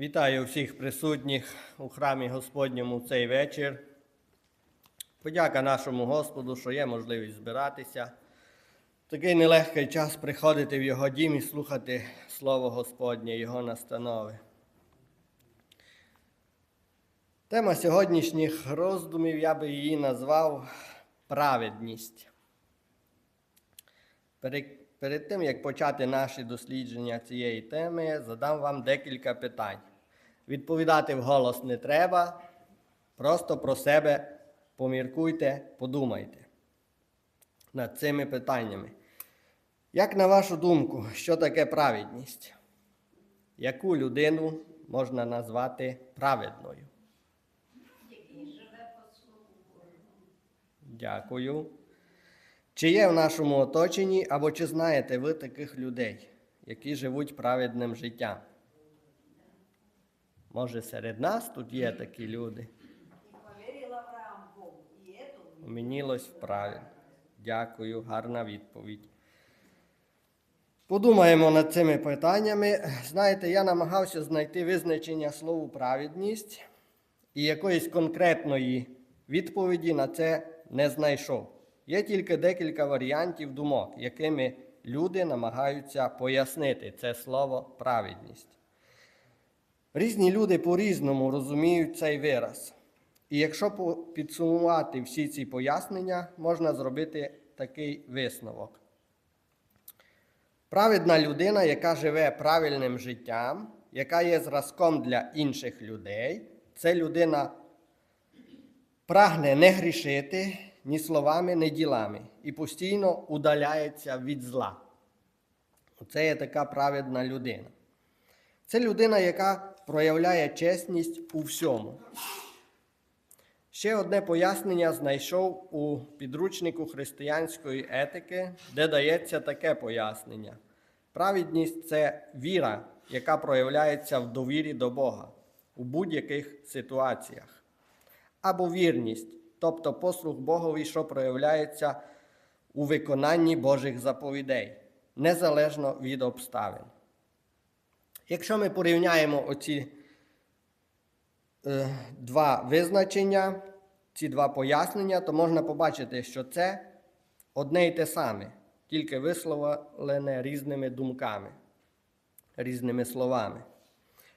Вітаю всіх присутніх у храмі Господньому цей вечір. Подяка нашому Господу, що є можливість збиратися. Такий нелегкий час приходити в Його дім і слухати Слово Господнє, Його настанови. Тема сьогоднішніх роздумів я би її назвав праведність. Перед тим, як почати наші дослідження цієї теми, задам вам декілька питань. Відповідати вголос не треба, просто про себе поміркуйте, подумайте над цими питаннями. Як на вашу думку, що таке праведність? Яку людину можна назвати праведною? Дякую. Чи є в нашому оточенні або чи знаєте ви таких людей, які живуть праведним життям? Може, серед нас тут є такі люди? Умінілось вправі. Дякую, гарна відповідь. Подумаємо над цими питаннями. Знаєте, я намагався знайти визначення слову праведність і якоїсь конкретної відповіді на це не знайшов. Є тільки декілька варіантів думок, якими люди намагаються пояснити це слово праведність. Різні люди по-різному розуміють цей вираз. І якщо підсумувати всі ці пояснення, можна зробити такий висновок. Праведна людина, яка живе правильним життям, яка є зразком для інших людей, це людина прагне не грішити ні словами, ні ділами і постійно удаляється від зла. Це є така праведна людина. Це людина, яка проявляє чесність у всьому. Ще одне пояснення знайшов у підручнику християнської етики, де дається таке пояснення. Праведність це віра, яка проявляється в довірі до Бога у будь-яких ситуаціях. Або вірність, тобто послуг Богові, що проявляється у виконанні Божих заповідей, незалежно від обставин. Якщо ми порівняємо оці е, два визначення, ці два пояснення, то можна побачити, що це одне й те саме, тільки висловлене різними думками, різними словами.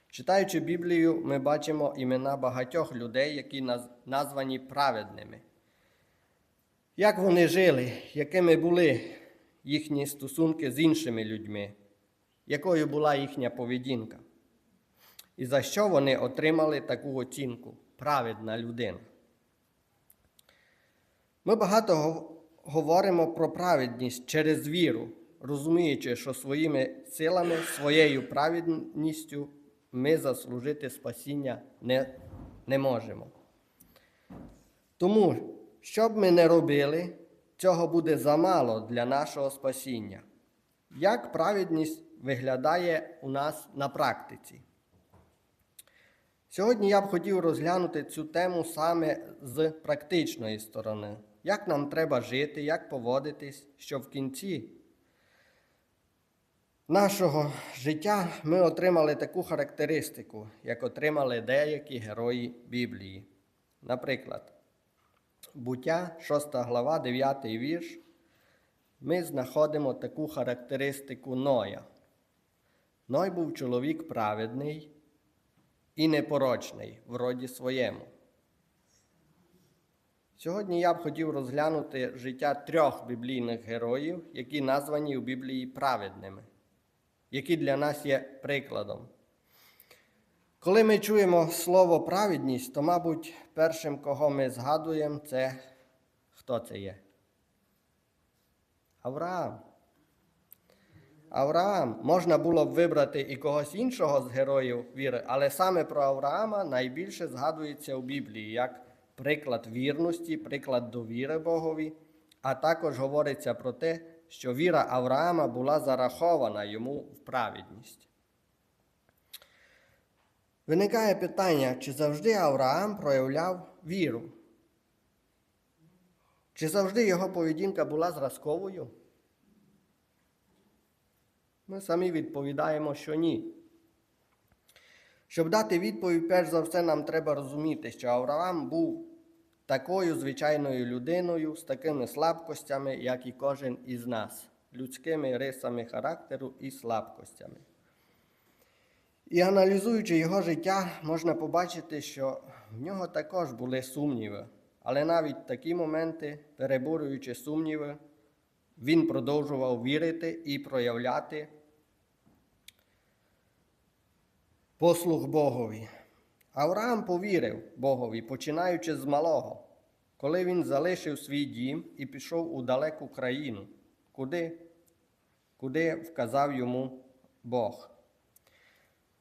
Читаючи Біблію, ми бачимо імена багатьох людей, які названі праведними. Як вони жили, якими були їхні стосунки з іншими людьми, якою була їхня поведінка? І за що вони отримали таку оцінку праведна людина? Ми багато говоримо про праведність через віру, розуміючи, що своїми силами, своєю праведністю ми заслужити спасіння не, не можемо. Тому, що б ми не робили, цього буде замало для нашого спасіння. Як праведність виглядає у нас на практиці? Сьогодні я б хотів розглянути цю тему саме з практичної сторони. Як нам треба жити, як поводитись, щоб в кінці нашого життя ми отримали таку характеристику, як отримали деякі герої Біблії. Наприклад, буття, 6 глава, 9 вірш, ми знаходимо таку характеристику Ноя. Ной був чоловік праведний і непорочний в роді своєму. Сьогодні я б хотів розглянути життя трьох біблійних героїв, які названі у Біблії праведними, які для нас є прикладом. Коли ми чуємо слово праведність, то, мабуть, першим, кого ми згадуємо, це хто це є? Авраам. Авраам можна було б вибрати і когось іншого з героїв віри, але саме про Авраама найбільше згадується у Біблії як приклад вірності, приклад довіри Богові, а також говориться про те, що віра Авраама була зарахована йому в праведність. Виникає питання, чи завжди Авраам проявляв віру? Чи завжди його поведінка була зразковою? Ми самі відповідаємо, що ні. Щоб дати відповідь, перш за все, нам треба розуміти, що Авраам був такою звичайною людиною з такими слабкостями, як і кожен із нас, людськими рисами характеру і слабкостями. І аналізуючи його життя, можна побачити, що в нього також були сумніви. Але навіть такі моменти, переборюючи сумніви, він продовжував вірити і проявляти послуг Богові. Авраам повірив Богові, починаючи з малого, коли він залишив свій дім і пішов у далеку країну, куди, куди вказав йому Бог.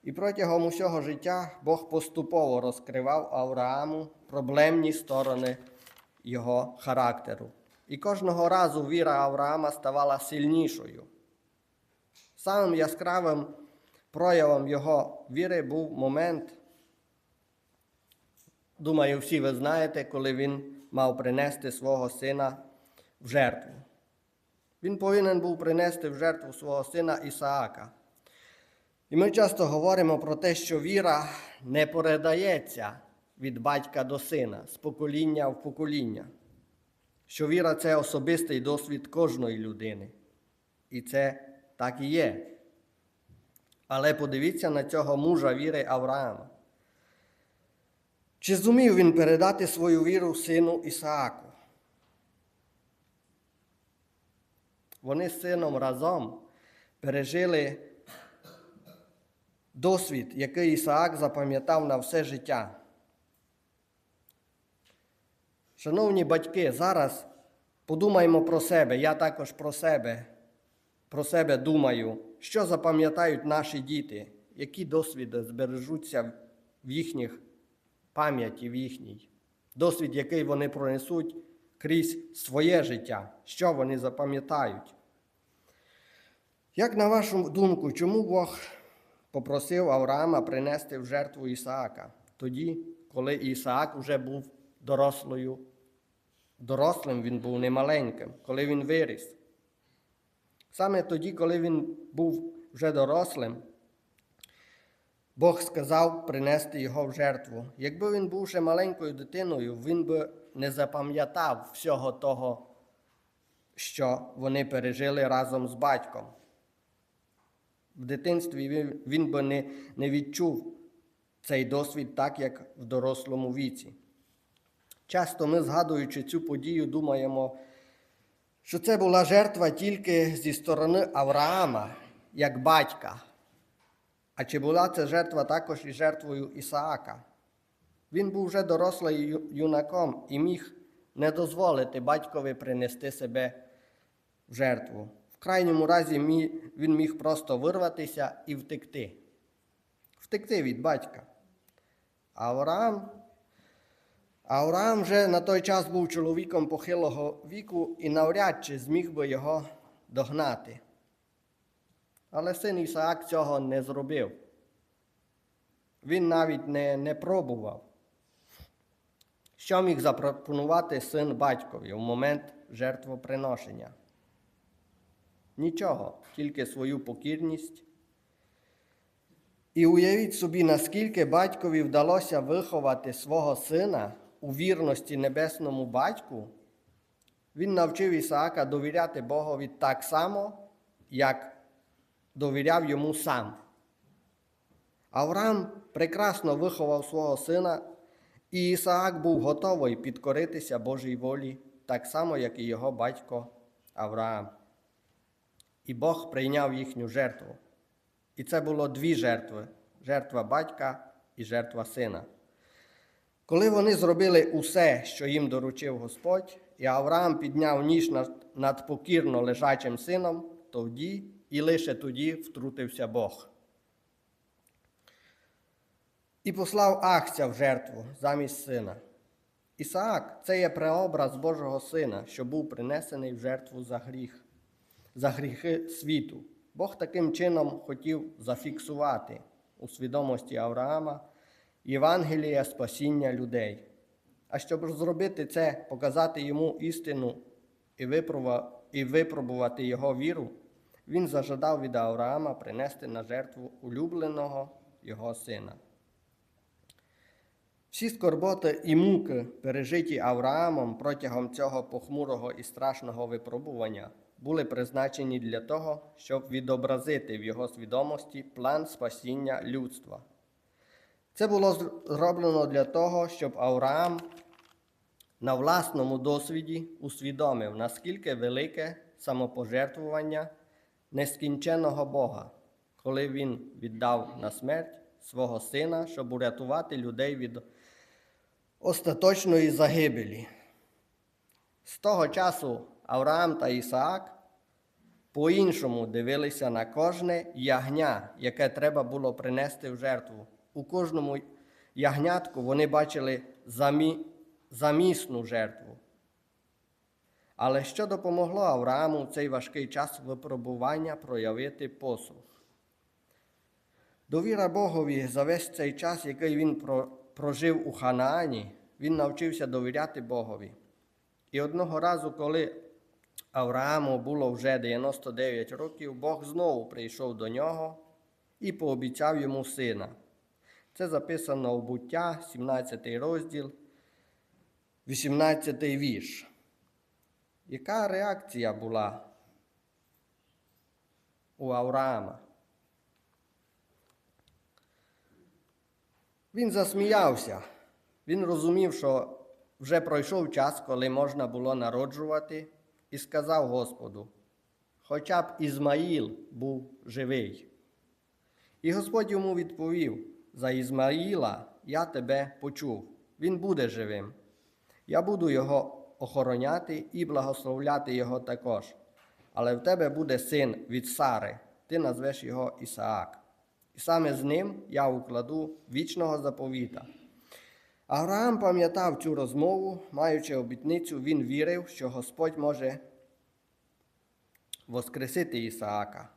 І протягом усього життя Бог поступово розкривав Аврааму проблемні сторони його характеру. І кожного разу віра Авраама ставала сильнішою. Самим яскравим проявом його віри був момент, думаю, всі ви знаєте, коли він мав принести свого сина в жертву. Він повинен був принести в жертву свого сина Ісаака. І ми часто говоримо про те, що віра не передається від батька до сина, з покоління в покоління. Що віра це особистий досвід кожної людини. І це так і є. Але подивіться на цього мужа віри Авраама. Чи зумів він передати свою віру сину Ісааку? Вони з сином разом пережили досвід, який Ісаак запам'ятав на все життя. Шановні батьки, зараз подумаймо про себе, я також про себе, про себе думаю, що запам'ятають наші діти, які досвіди збережуться в їхніх пам'яті, в їхній. Досвід, який вони пронесуть крізь своє життя, що вони запам'ятають. Як на вашу думку, чому Бог попросив Авраама принести в жертву Ісаака, тоді, коли Ісаак вже був дорослою, дорослим він був немаленьким, коли він виріс. Саме тоді, коли він був вже дорослим, Бог сказав принести його в жертву. Якби він був ще маленькою дитиною, він би не запам'ятав всього того, що вони пережили разом з батьком. В дитинстві він, би не, не відчув цей досвід так, як в дорослому віці. Часто ми, згадуючи цю подію, думаємо, що це була жертва тільки зі сторони Авраама, як батька. А чи була це жертва також і жертвою Ісаака? Він був вже дорослий юнаком і міг не дозволити батькові принести себе в жертву. В крайньому разі він міг просто вирватися і втекти. Втекти від батька. Авраам, Авраам вже на той час був чоловіком похилого віку і навряд чи зміг би його догнати. Але син Ісаак цього не зробив. Він навіть не, не пробував. Що міг запропонувати син батькові в момент жертвоприношення? Нічого, тільки свою покірність. І уявіть собі, наскільки батькові вдалося виховати свого сина у вірності небесному батьку, він навчив Ісаака довіряти Богові так само, як довіряв йому сам. Авраам прекрасно виховав свого сина, і Ісаак був готовий підкоритися Божій волі, так само, як і його батько Авраам. І Бог прийняв їхню жертву. І це було дві жертви: жертва батька і жертва сина. Коли вони зробили усе, що їм доручив Господь, і Авраам підняв ніж над, покірно лежачим сином, тоді і лише тоді втрутився Бог. І послав Ахця в жертву замість сина. Ісаак це є преобраз Божого Сина, що був принесений в жертву за гріх, за гріхи світу. Бог таким чином хотів зафіксувати у свідомості Авраама Євангелія спасіння людей. А щоб зробити це, показати йому істину і випробува- і випробувати його віру, він зажадав від Авраама принести на жертву улюбленого його сина. Всі скорботи і муки, пережиті Авраамом протягом цього похмурого і страшного випробування, були призначені для того, щоб відобразити в його свідомості план спасіння людства. Це було зроблено для того, щоб Авраам на власному досвіді усвідомив, наскільки велике самопожертвування нескінченого Бога, коли він віддав на смерть свого сина, щоб урятувати людей від остаточної загибелі. З того часу Авраам та Ісаак по-іншому дивилися на кожне ягня, яке треба було принести в жертву. У кожному ягнятку вони бачили замі... замісну жертву. Але що допомогло Аврааму в цей важкий час випробування проявити послух? Довіра Богові за весь цей час, який він про- прожив у Ханаані, він навчився довіряти Богові. І одного разу, коли Аврааму було вже 99 років, Бог знову прийшов до нього і пообіцяв йому сина. Це записано в буття, 17 розділ, 18 вірш. Яка реакція була у Авраама? Він засміявся. Він розумів, що вже пройшов час, коли можна було народжувати, і сказав Господу: Хоча б Ізмаїл був живий. І Господь йому відповів: За Ізмаїла я тебе почув, він буде живим. Я буду його охороняти і благословляти його також. Але в тебе буде син від Сари, ти назвеш його Ісаак. І саме з ним я укладу вічного заповіта. Авраам пам'ятав цю розмову, маючи обітницю, він вірив, що Господь може воскресити Ісаака.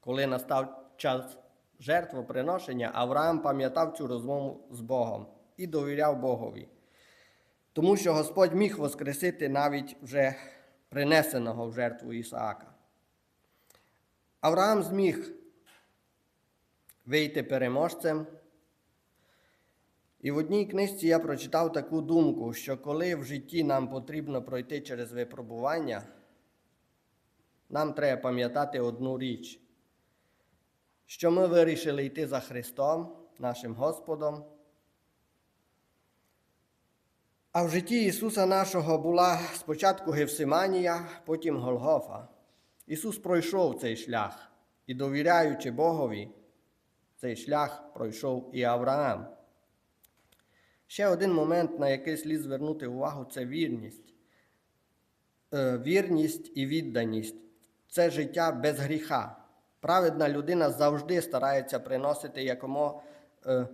Коли настав час жертвоприношення, Авраам пам'ятав цю розмову з Богом і довіряв Богові. Тому що Господь міг воскресити навіть вже принесеного в жертву Ісаака. Авраам зміг вийти переможцем. І в одній книжці я прочитав таку думку, що коли в житті нам потрібно пройти через випробування, нам треба пам'ятати одну річ, що ми вирішили йти за Христом, нашим Господом. А в житті Ісуса нашого була спочатку Гевсиманія, потім Голгофа. Ісус пройшов цей шлях і, довіряючи Богові, цей шлях пройшов і Авраам. Ще один момент, на який слід звернути увагу, це вірність. Е, Вірність і відданість це життя без гріха. Праведна людина завжди старається приносити якомога, е,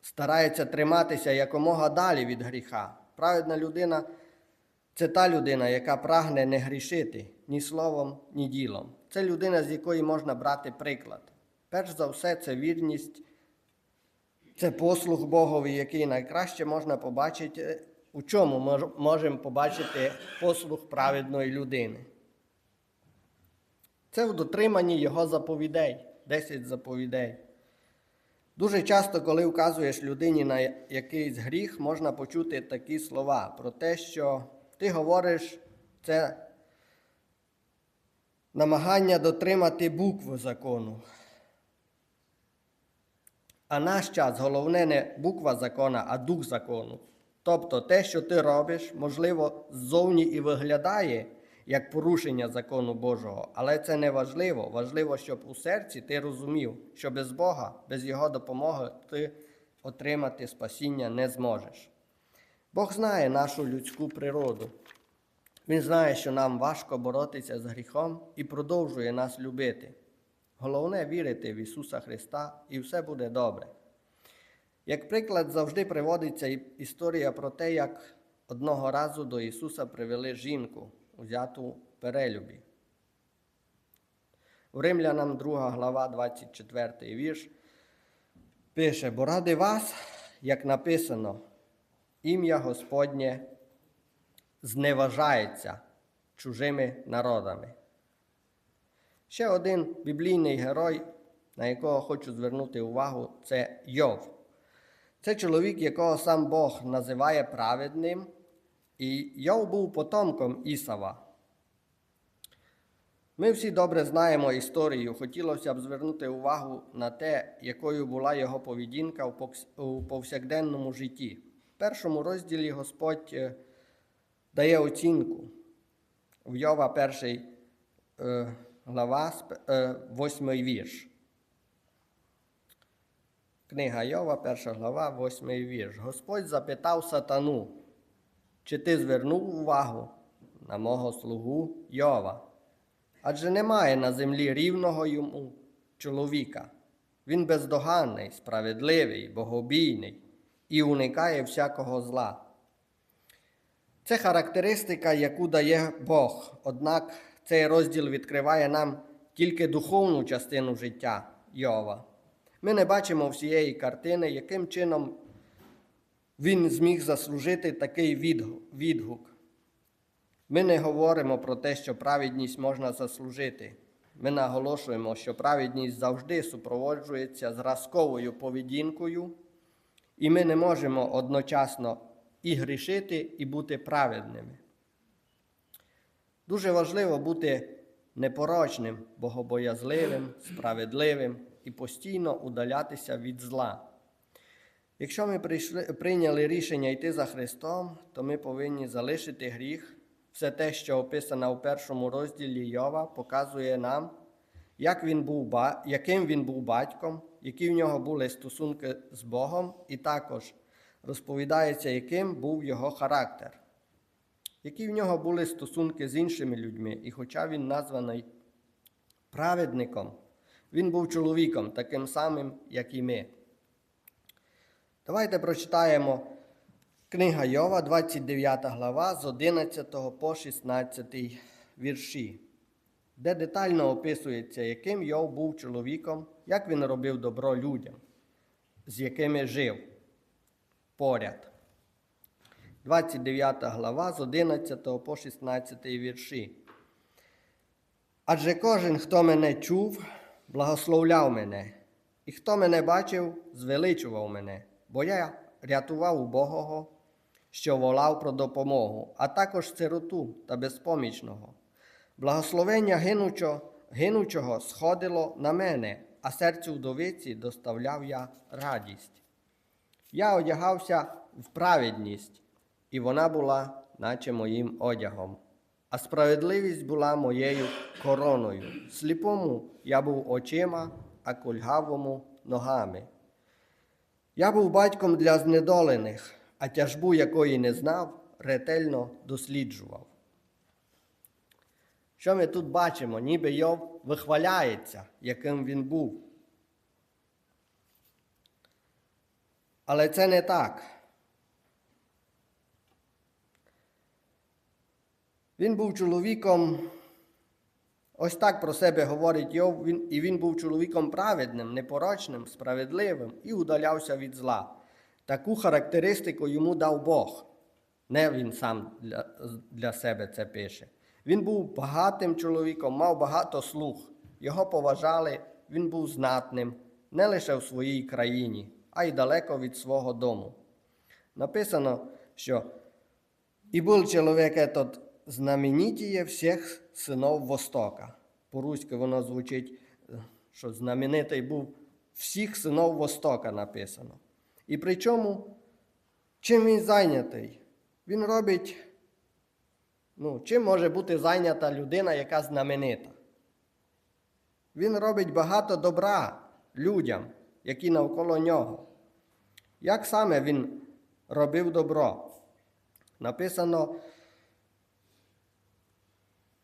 старається триматися якомога далі від гріха. Праведна людина це та людина, яка прагне не грішити ні словом, ні ділом. Це людина, з якої можна брати приклад. Перш за все, це вірність, це послуг Богові, який найкраще можна побачити. У чому ми можемо побачити послуг праведної людини? Це в дотриманні його заповідей, 10 заповідей. Дуже часто, коли вказуєш людині на якийсь гріх, можна почути такі слова про те, що ти говориш це намагання дотримати букви закону. А наш час головне не буква закона, а дух закону. Тобто те, що ти робиш, можливо, ззовні і виглядає як порушення закону Божого, але це не важливо. Важливо, щоб у серці ти розумів, що без Бога, без Його допомоги ти отримати спасіння не зможеш. Бог знає нашу людську природу. Він знає, що нам важко боротися з гріхом і продовжує нас любити. Головне вірити в Ісуса Христа, і все буде добре. Як приклад, завжди приводиться історія про те, як одного разу до Ісуса привели жінку, взяту перелюбі. У Римлянам 2 глава, 24 вірш пише: Бо ради вас, як написано, ім'я Господнє зневажається чужими народами. Ще один біблійний герой, на якого хочу звернути увагу, це Йов. Це чоловік, якого сам Бог називає праведним, і Йов був потомком Ісава. Ми всі добре знаємо історію. Хотілося б звернути увагу на те, якою була його поведінка у повсякденному житті. В першому розділі Господь е, дає оцінку. В Йова перший е, глава, е, восьмий вірш. Книга Йова, перша глава, восьмий вірш. Господь запитав сатану, чи ти звернув увагу на мого слугу Йова? Адже немає на землі рівного йому чоловіка. Він бездоганний, справедливий, богобійний і уникає всякого зла. Це характеристика, яку дає Бог. Однак цей розділ відкриває нам тільки духовну частину життя Йова. Ми не бачимо всієї картини, яким чином він зміг заслужити такий відгук. Ми не говоримо про те, що праведність можна заслужити. Ми наголошуємо, що праведність завжди супроводжується зразковою поведінкою, і ми не можемо одночасно і грішити, і бути праведними. Дуже важливо бути непорочним, богобоязливим, справедливим і постійно удалятися від зла. Якщо ми прийшли, прийняли рішення йти за Христом, то ми повинні залишити гріх. Все те, що описано у першому розділі Йова, показує нам, як він був, яким він був батьком, які в нього були стосунки з Богом, і також розповідається, яким був його характер, які в нього були стосунки з іншими людьми. І хоча він названий праведником, він був чоловіком, таким самим, як і ми. Давайте прочитаємо книга Йова, 29 глава, з 11 по 16 вірші, де детально описується, яким Йов був чоловіком, як він робив добро людям, з якими жив поряд. 29 глава з 11 по 16 вірші. Адже кожен, хто мене чув, благословляв мене, і хто мене бачив, звеличував мене, бо я рятував убогого, що волав про допомогу, а також сироту та безпомічного. Благословення гинучого, гинучого сходило на мене, а серцю вдовиці доставляв я радість. Я одягався в праведність, і вона була, наче моїм одягом. А справедливість була моєю короною. Сліпому я був очима, а кульгавому ногами. Я був батьком для знедолених, а тяжбу якої не знав, ретельно досліджував. Що ми тут бачимо? Ніби Йов вихваляється, яким він був. Але це не так. Він був чоловіком, ось так про себе говорить Йов, він, і він був чоловіком праведним, непорочним, справедливим і удалявся від зла. Таку характеристику йому дав Бог. Не він сам для, для себе це пише. Він був багатим чоловіком, мав багато слуг. Його поважали, він був знатним не лише в своїй країні, а й далеко від свого дому. Написано, що і був чоловік этот знаменитіє всіх синов Востока. По-руськи воно звучить, е, що знаменитий був всіх синов Востока написано. І причому, чим він зайнятий? Він робить, ну, чим може бути зайнята людина, яка знаменита? Він робить багато добра людям, які навколо нього. Як саме він робив добро? Написано,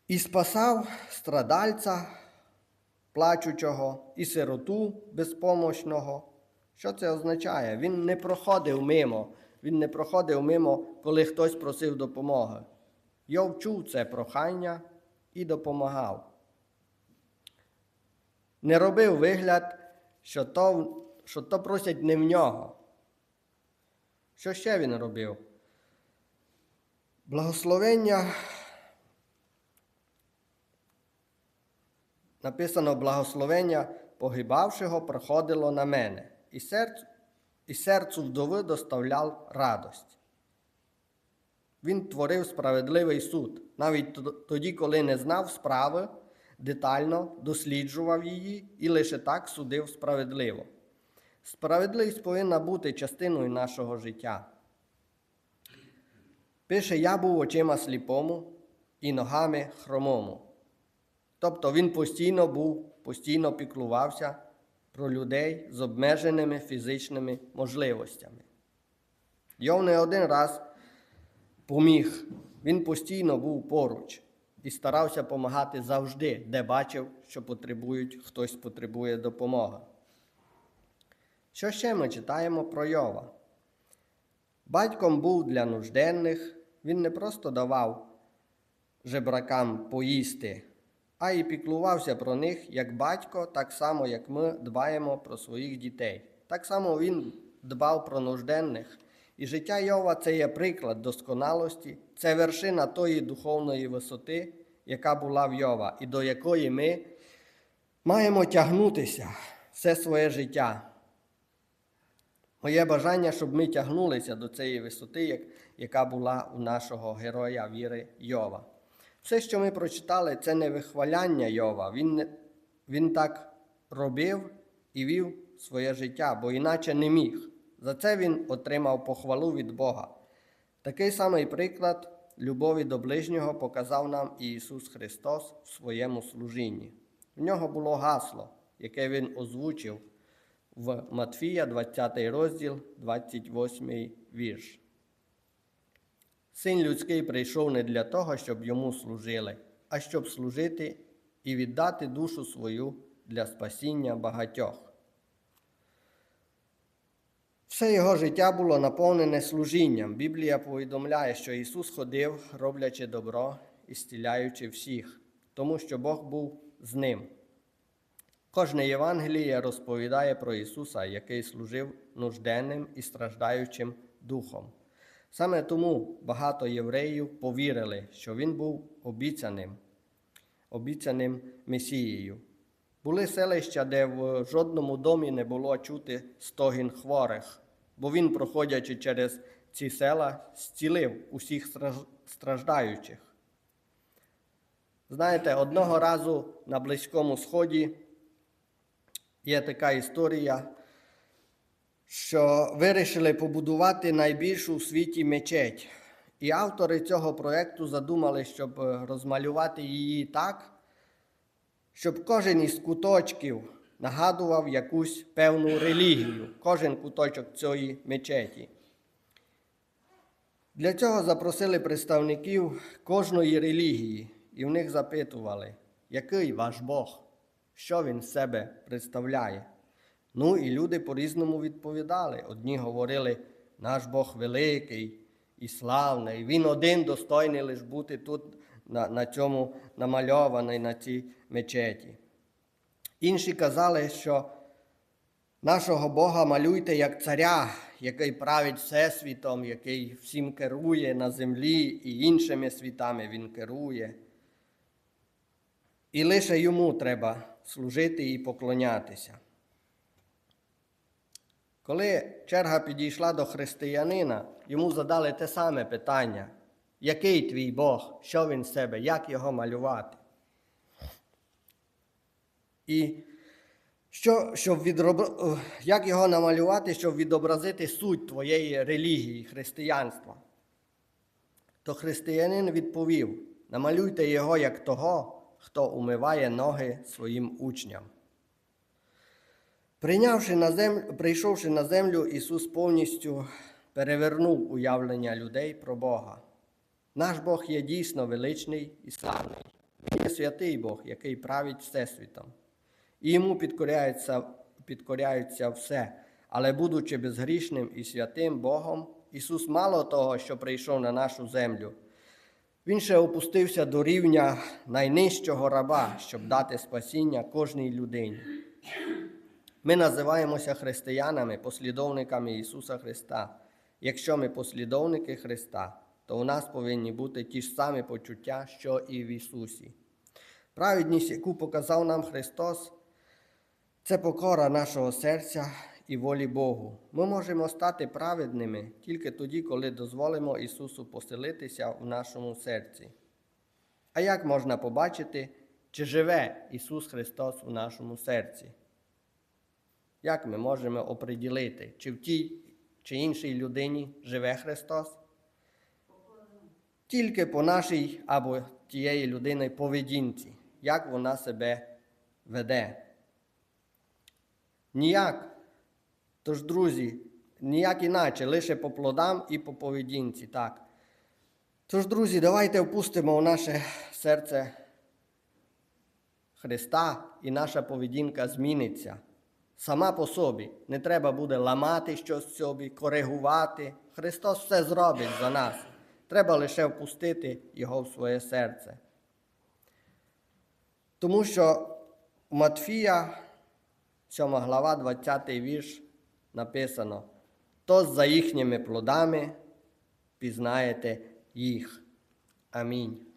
і спасав страдальця плачучого і сироту безпомощного. Що це означає? Він не проходив мимо. Він не проходив мимо, коли хтось просив допомоги. Йов чув це прохання і допомагав. Не робив вигляд, що то, що то просять не в нього. Що ще він робив? Благословення написано благословення погибавшого проходило на мене, і серцю, і серцю вдови доставляв радость. Він творив справедливий суд, навіть тоді, коли не знав справи, детально досліджував її і лише так судив справедливо. Справедливість повинна бути частиною нашого життя. Пише, я був очима сліпому і ногами хромому. Тобто він постійно був, постійно піклувався про людей з обмеженими фізичними можливостями. Йов не один раз поміг, він постійно був поруч і старався допомагати завжди, де бачив, що потребують, хтось потребує допомоги. Що ще ми читаємо про Йова? Батьком був для нужденних, він не просто давав жебракам поїсти, а й піклувався про них як батько, так само, як ми дбаємо про своїх дітей. Так само він дбав про нужденних. І життя Йова це є приклад досконалості, це вершина тої духовної висоти, яка була в Йова, і до якої ми маємо тягнутися все своє життя. Моє бажання, щоб ми тягнулися до цієї висоти, яка була у нашого героя віри Йова. Все, що ми прочитали, це не вихваляння Йова. Він, він так робив і вів своє життя, бо іначе не міг. За це він отримав похвалу від Бога. Такий самий приклад любові до ближнього показав нам і Ісус Христос в своєму служінні. В нього було гасло, яке Він озвучив в Матфія, 20 розділ, 28 вірш. Син людський прийшов не для того, щоб йому служили, а щоб служити і віддати душу свою для спасіння багатьох. Все його життя було наповнене служінням. Біблія повідомляє, що Ісус ходив, роблячи добро і стіляючи всіх, тому що Бог був з ним. Кожне Євангеліє розповідає про Ісуса, який служив нужденним і страждаючим духом. Саме тому багато євреїв повірили, що Він був обіцяним, обіцяним Месією. Були селища, де в жодному домі не було чути стогін хворих, бо він, проходячи через ці села, зцілив усіх страждаючих. Знаєте, одного разу на Близькому Сході є така історія, що вирішили побудувати найбільшу у світі мечеть. І автори цього проєкту задумали, щоб е, розмалювати її так, щоб кожен із куточків нагадував якусь певну релігію, кожен куточок цієї мечеті. Для цього запросили представників кожної релігії і в них запитували, який ваш Бог, що він себе представляє. Ну і люди по-різному відповідали. Одні говорили, наш Бог великий і славний, Він один достойний лише бути тут на, на цьому намальований на цій мечеті. Інші казали, що нашого Бога малюйте як царя, який править всесвітом, який всім керує на землі і іншими світами він керує. І лише йому треба служити і поклонятися. Коли черга підійшла до християнина, йому задали те саме питання: який твій Бог, що він з себе, як його малювати? І що, щоб відроб... як його намалювати, щоб відобразити суть твоєї релігії, християнства? То християнин відповів: намалюйте його як того, хто умиває ноги своїм учням. Прийнявши на землю, прийшовши на землю, Ісус повністю перевернув уявлення людей про Бога. Наш Бог є дійсно величний і славний. Він є святий Бог, який править Всесвітом. І йому підкоряється, підкоряється все. Але, будучи безгрішним і святим Богом, Ісус мало того, що прийшов на нашу землю, Він ще опустився до рівня найнижчого раба, щоб дати спасіння кожній людині. Ми називаємося християнами, послідовниками Ісуса Христа. Якщо ми послідовники Христа, то у нас повинні бути ті ж самі почуття, що і в Ісусі. Праведність, яку показав нам Христос, це покора нашого серця і волі Богу. Ми можемо стати праведними тільки тоді, коли дозволимо Ісусу поселитися в нашому серці. А як можна побачити, чи живе Ісус Христос у нашому серці? Як ми можемо оприділити, чи в тій чи іншій людині живе Христос? Тільки по нашій або тієї людини поведінці, як вона себе веде. Ніяк. Тож, друзі, ніяк іначе, лише по плодам і по поведінці. Так. Тож, друзі, давайте впустимо в наше серце Христа, і наша поведінка зміниться. Сама по собі. Не треба буде ламати щось собі, коригувати. Христос все зробить за нас. Треба лише впустити Його в своє серце. Тому що Матфія, 7 глава, 20 вірш, написано: то за їхніми плодами пізнаєте їх. Амінь.